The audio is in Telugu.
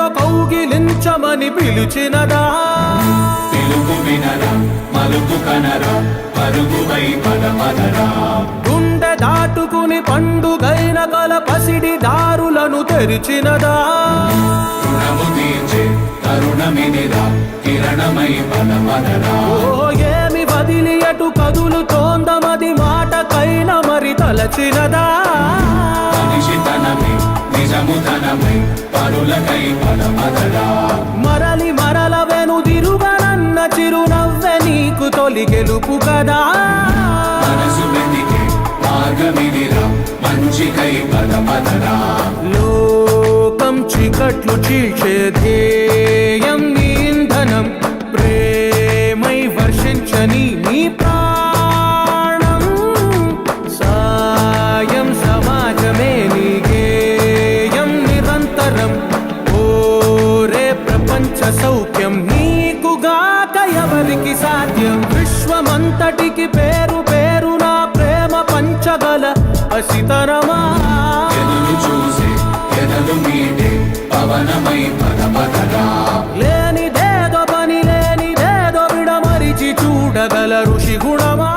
ప్రేమతో కౌగిలించమని పిలిచినదా? పిలుపు వినరా మలుపు కనరా పరుగు పదమదరా గుండె దాటుకుని పండుగైన కల పసిడి దారులను తెరిచినదా? రుణము తీర్చే తరుణమిదిరా కిరణమై పదమదరా ఓ ఏమి వదిలి అటు కదులుతోందమది మాటకైన మరి తలచినదా? మరలి మరల వెనుదిరుగనన్న చిరునవ్వె నీకు తొలి గెలుపు కదా. మనసు వెతికే మార్గమిదిరా మంచికై పద పదరా లోకం చీకట్లు చీల్చే ధ్యేయం నీ ఇంధనం ప్రేమై వర్షించని నీ ప్రాణం. అందరికి సాధ్యం. విశ్వమంతటికి పేరు పేరు నా ప్రేమ పంచగల అసితరమా చూసి లేనిదేదో పని లేనిదేదో విడమరిచి చూడగల ఋషి గుణమా?